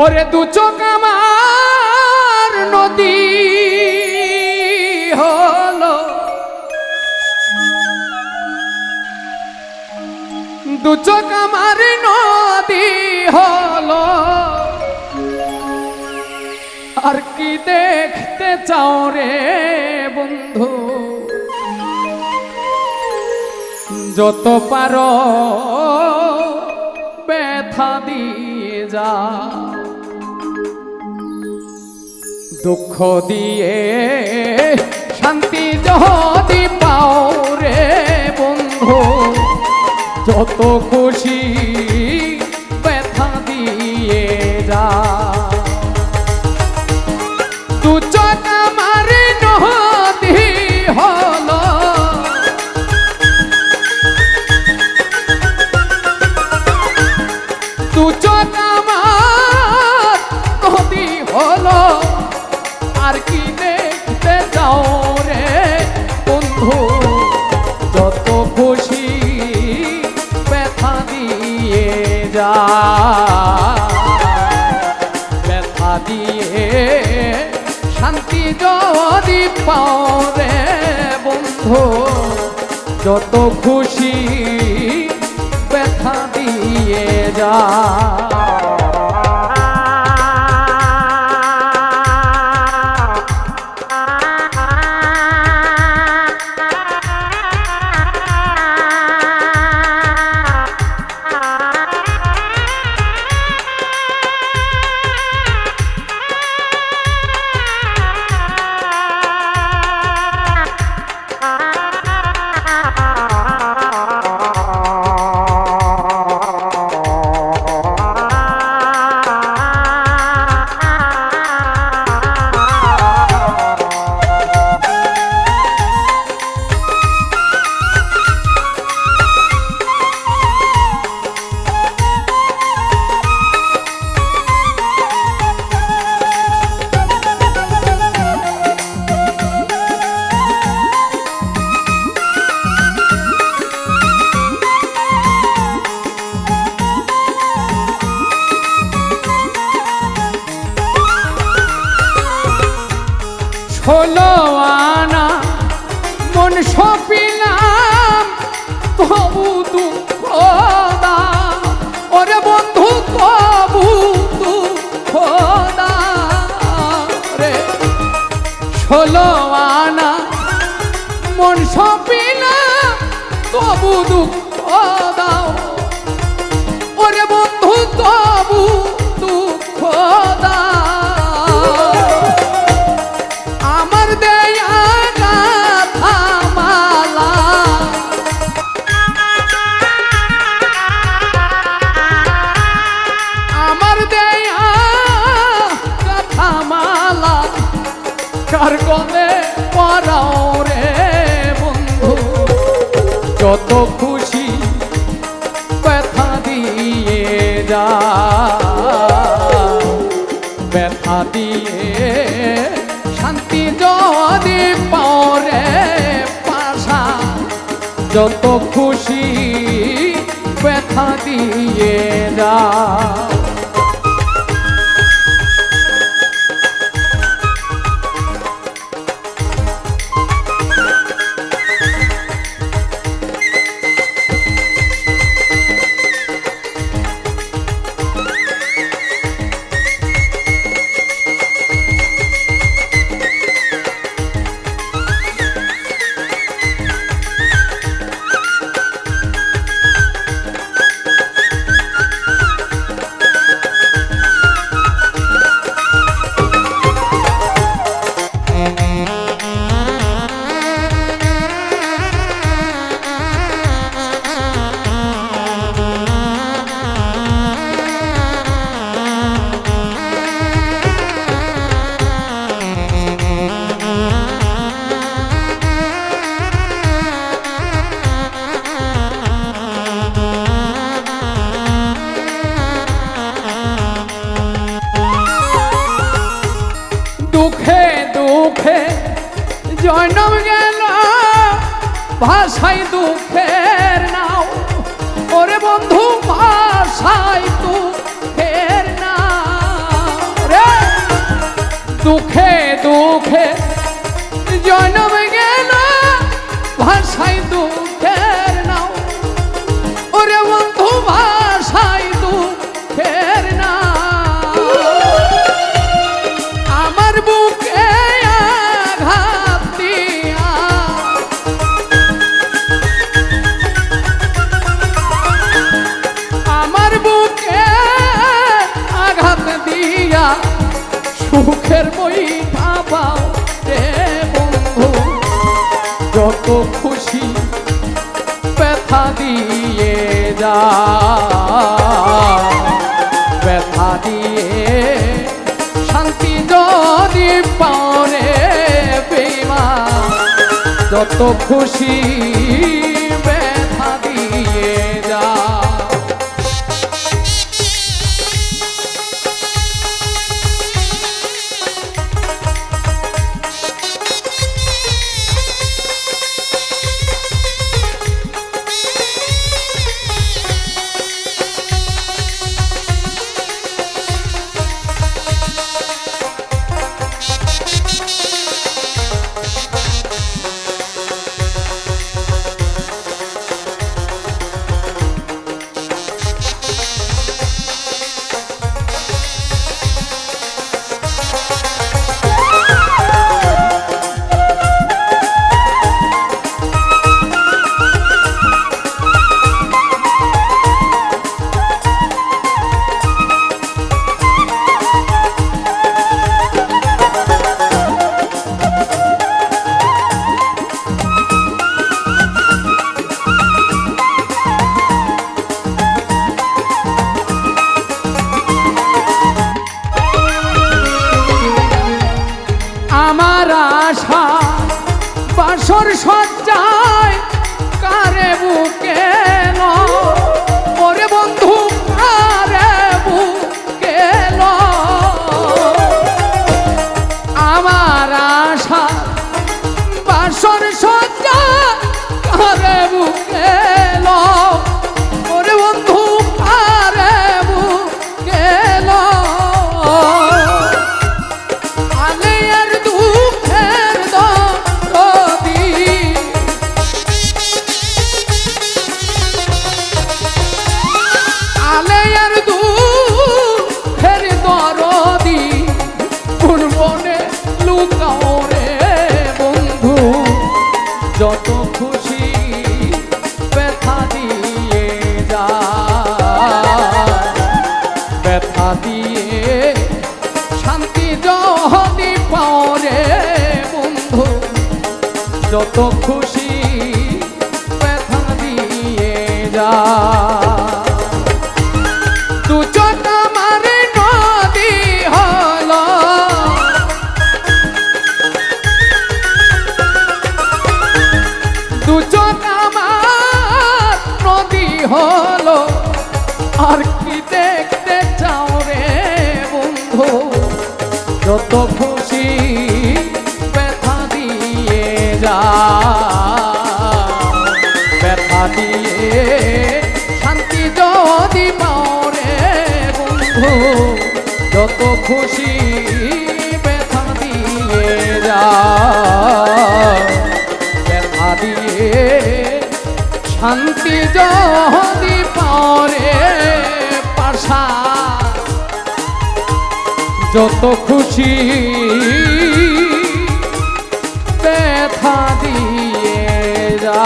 ওরে দু চোখ আমার নদী হলো। দু চোখ আমার নদী হলো। আর কি দেখতে চাও রে বন্ধু? যত পারো ব্যথা দিয়ে যা। দুঃখ দিয়ে শান্তি যদি পাও রে বন্ধু যত খুশি ব্যথা দিয়ে যা ব্যথা দিয়ে শান্তি যদি পাও রে বন্ধু, যত খুশি ব্যথা দিয়ে যা ষোলো আনা, মন সপিলাম, তবু দুঃখ। ওরে বন্ধু, তবু দুঃখ রে ষোলো আনা, মন সপিলাম, তবু দুঃখ যত খুশি ব্যথা দিয়ে যা। ব্যথা দিয়ে শান্তি যদি পরে পাশা, যত খুশি ব্যথা দিয়ে যা। ভাষায় দুঃখের নাও। ওরে বন্ধু, ভাষায় দুঃখের নাও। রে! দুঃখে দুঃখে জন্ম গেল। ভাষায় দুঃখ বুকের মই ভাবা যে বন্ধু, যত খুশি ব্যথা দিয়ে যা ব্যথা দিয়ে শান্তি যদি পাওনে বেমা যত খুশি যদি বন্ধু যত খুশি ব্যথা দিয়ে যা। খুশি ব্যথা দিয়ে যা। দিয়ে শান্তি যদি পরে পাশা। যত খুশি বেথা দিয়ে যা।